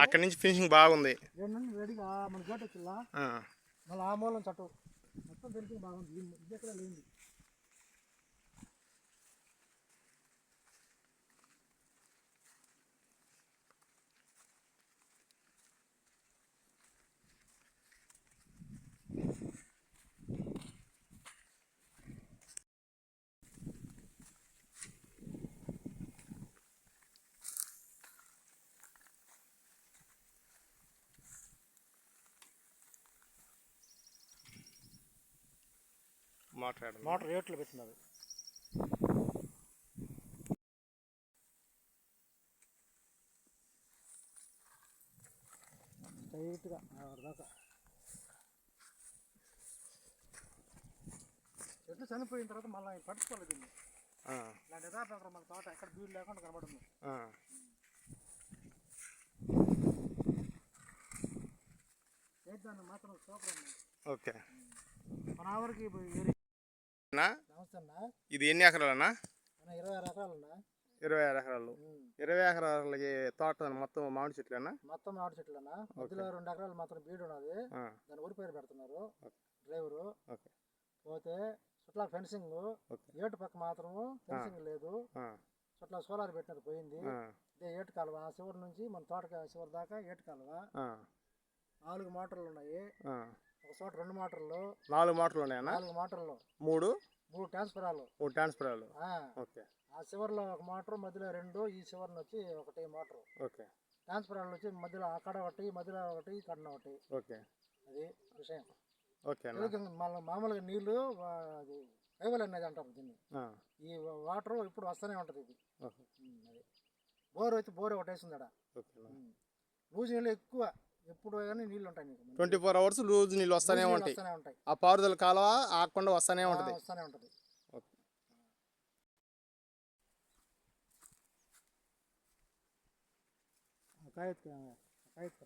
అక్కడి నుంచి ఫినిషింగ్ బాగుంది. రెడీగా మన గేట్ వచ్చిల్లా ఆ. మళ్ళీ ఆ మూలం చట్టు. మొత్తం ఫెన్సింగ్ బాగుంది. ఇది ఎక్కడ మాట్లాడండి మోటార్ ఏట్లు పెట్టినది స్ట్రైట్గా దాకా చెట్లు చనిపోయిన తర్వాత మళ్ళీ పట్టుకోవాలి దీన్ని. ఇలాంటి యథార్థం మన తోట ఎక్కడ బీడు లేకుండా కనబడుతుంది. చేద్దాన్ని మాత్రం సూపర్ ఓకే. మన ఆవరికి ఇది ఎన్ని ఎకరాలన్నా? ఇరవై ఆరు ఎకరాలు. ఇరవై ఎకరాలకి తోట మొత్తం మామిడి చెట్లేనా? మొత్తం మామిడి చెట్లు అన్న మధ్యలో రెండు ఎకరాలు మాత్రం బీడు ఉన్నది. దాని ఊరి పేరు పెడుతున్నారు. డ్రైవరు. ఓకే. పోతే చుట్ల ఫెన్సింగ్. ఏటు పక్క మాత్రము ఫెన్సింగ్ లేదు. చుట్ల సోలార్ పెట్టినారు పోయింది. ఇదే ఏటు కాలువ. చివరి నుంచి మన తోటక చివరి దాకా ఏటు కాలువ. నాలుగు మోటార్లు ఉన్నాయి. ఒక చోట రెండు మోటార్లు నాలుగు మోటార్లు ఉన్నాయన్నా? నాలుగు మోటార్లు. మూడు? మూడు ట్రాన్స్ఫరాలు. మూడు ట్రాన్స్ఫరాలు. ఓకే. ఆ చివరిలో ఒక మోటార్ మధ్యలో రెండు ఈ చివరిన వచ్చి ఒకటి మోటార్. ఓకే. ట్రాన్స్ఫరాలు వచ్చి మధ్యలో అక్కడ ఒకటి మధ్యలో ఒకటి ఇక్కడ ఒకటి. ఓకే. అది విషయం. ఓకే మళ్ళీ మామూలుగా నీళ్ళు అది కైవల్ అనేది అంటారు దీన్ని. ఈ వాటర్ ఇప్పుడు వస్తూనే ఉంటుంది ఇది. అది. బోర్ అయితే బోర్ ఒకటి వేసింది ఆడ ఓకే అన్న. ఉమ్. లూజ్ నీళ్ళు ఎక్కువ. ఎప్పుడు కానీ నీళ్ళు ఉంటాయి నీకు ట్వంటీ ఫోర్ అవర్స్ లూజ్ నీళ్ళు వస్తూనే ఉంటాయి. వస్తూనే ఉంటాయి. ఆ పారుదల కాలువ ఆగకుండా వస్తూనే ఉంటుంది. వస్తూనే ఉంటుంది. ఓకే. కాయత్ కాయత్